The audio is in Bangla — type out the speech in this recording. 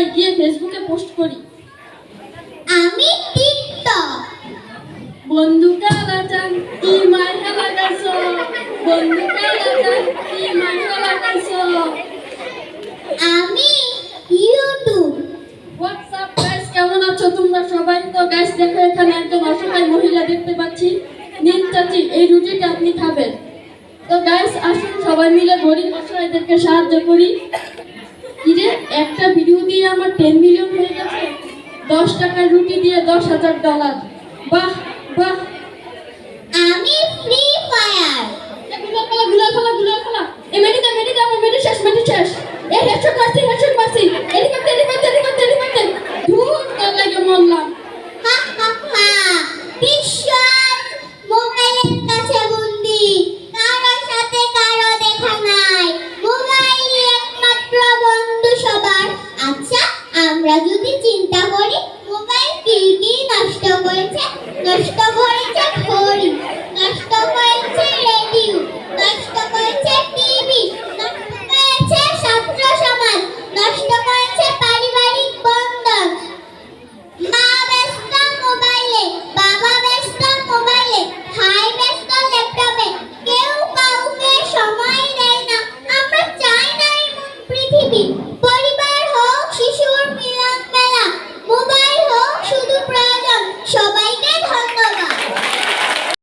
যাই গিয়ে ফেসবুকে পোস্ট করি। আমি টিকটক কি বন্ধু কালাচান কি মাইয়া লাগাইছো আমি ইউটিউব হোয়াটসঅ্যাপ গাইস কেমন আছো তোমরা সবাই? তো গাইস দেখো এখানে একজন অসহায় মহিলা দেখতে পাচ্ছি। নিন চাচি এই রুটিটা আপনি খাবেন। তো গাইস আসুন সবাই মিলে গরিব অসহায়দেরকে সাহায্য করি। কিরে একটা ভিডিও দিয়ে আমার টেন মিলিয়ন হয়ে গেছে। দশ টাকার রুটি দিয়ে দশ হাজার ডলার বাহ বাহ। আমরা যদি চিন্তা করি মোবাইল কি কি নষ্ট করেছে নষ্ট করেছে